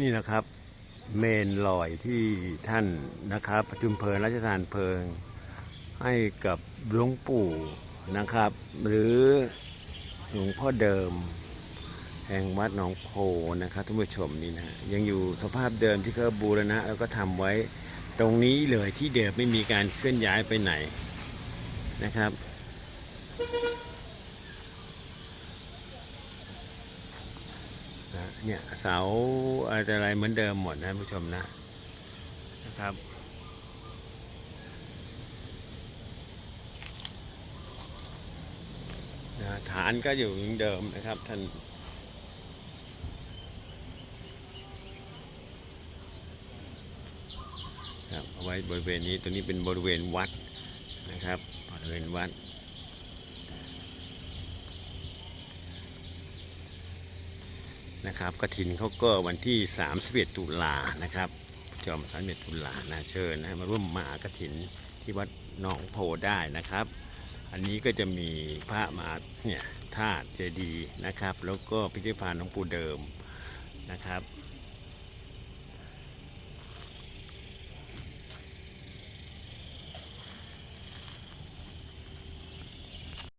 นี่นะครับ เมนลอยที่ท่านนะครับประชุมเพลิงราชทานเพลิง ให้กับหลวงปู่นะครับ หรือหลวงพ่อเดิม แห่งวัดหนองโพนะครับท่านผู้ชมนี่นะยังอยู่สภาพเดิมที่เขาบูรณะแล้วก็ทำไว้ตรงนี้เลยที่เดิมไม่มีการเคลื่อนย้ายไปไหนนะครับ นะเนี่ยเสาอะไรเหมือนเดิมหมดนะผู้ชมนะนะครับนะฐานก็อยู่เหมือนเดิมนะครับท่านครับเอาไว้บริเวณนี้ตัวนี้เป็นบริเวณวัดนะครับบริเวณวัด นะครับกระถินเขาก็วันที่ 31 ตุลานะครับจอม31ตุลานะเชิญนะมาร่วมมหากระถินที่วัดหนองโพได้นะครับ อันนี้ก็จะมีพระมาเนี่ยธาตุเจดีย์นะครับ แล้วก็พิพิธภัณฑ์หลวงปู่เดิมนะครับ